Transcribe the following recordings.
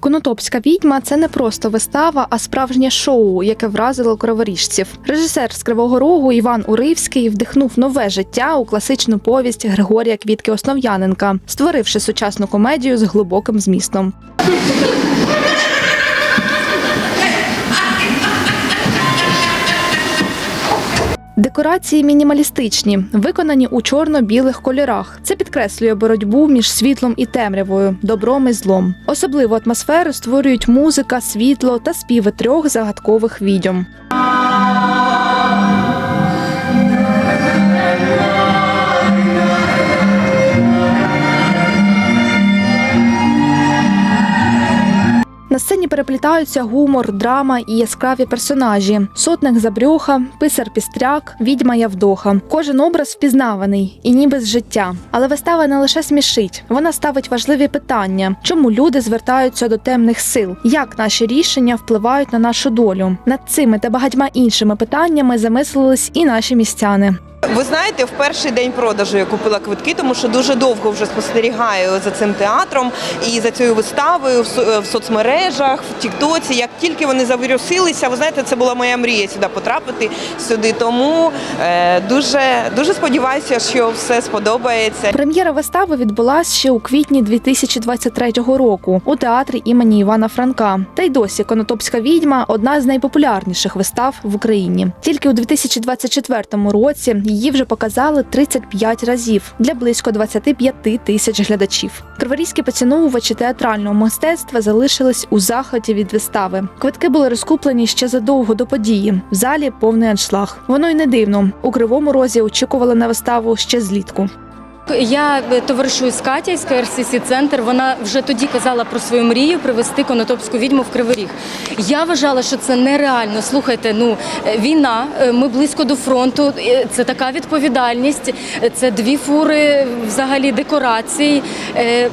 Конотопська відьма це не просто вистава, а справжнє шоу, яке вразило криворіжців. Режисер з Кривого Рогу Іван Уривський вдихнув нове життя у класичну повість Григорія Квітки Основ'яненка, створивши сучасну комедію з глибоким змістом. Декорації мінімалістичні, виконані у чорно-білих кольорах. Це підкреслює боротьбу між світлом і темрявою, добром і злом. Особливу атмосферу створюють музика, світло та співи трьох загадкових відьом. На сцені переплітаються гумор, драма і яскраві персонажі: сотник Забрьоха, писар Пістряк, відьма Явдоха. Кожен образ впізнаваний і ніби з життя. Але вистава не лише смішить, вона ставить важливі питання: чому люди звертаються до темних сил, як наші рішення впливають на нашу долю. Над цими та багатьма іншими питаннями замислились і наші містяни. Ви знаєте, в перший день продажу я купила квитки, тому що дуже довго вже спостерігаю за цим театром і за цією виставою в, соцмережах, в Тіктоці. Як тільки вони завірусилися, ви знаєте, це була моя мрія сюди потрапити сюди. Тому е, дуже дуже сподіваюся, що все сподобається. Прем'єра вистави відбулась ще у квітні 2023 року у театрі імені Івана Франка. Та й досі Конотопська відьма одна з найпопулярніших вистав в Україні. Тільки у 2024 році її вже показали 35 разів для близько 25 тисяч глядачів. Криворізькі поціновувачі театрального мистецтва залишились у захваті від вистави. Квитки були розкуплені ще задовго до події. В залі повний аншлаг. Воно й не дивно. У кривому розі очікували на виставу ще злітку. Я е, товаришую з Катя з КРСС центр. Вона вже тоді казала про свою мрію привезти конотопську відьму в Кривий Ріг. Я вважала, що це нереально. Слухайте, ну е, війна, е, ми близько до фронту. Це така відповідальність. Це дві фури взагалі декорацій.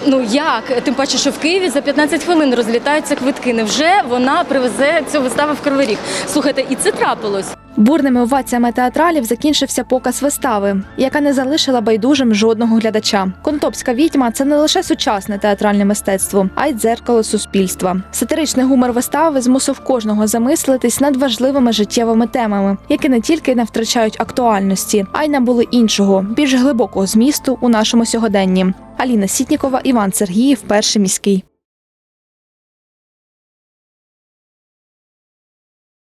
Ну як? Тим паче, що в Києві за 15 хвилин розлітаються квитки. Невже вона привезе цю виставу в Кривий Ріг? Слухайте, і це трапилось. Бурними оваціями театралів закінчився показ вистави, яка не залишила байдужим жодного глядача. Контопська відьма це не лише сучасне театральне мистецтво, а й дзеркало суспільства. Сатиричний гумор вистави змусив кожного замислитись над важливими життєвими темами, які не тільки не втрачають актуальності, а й набули іншого, більш глибокого змісту у нашому сьогоденні. Аліна Сітнікова, Іван Сергіїв, перший міський.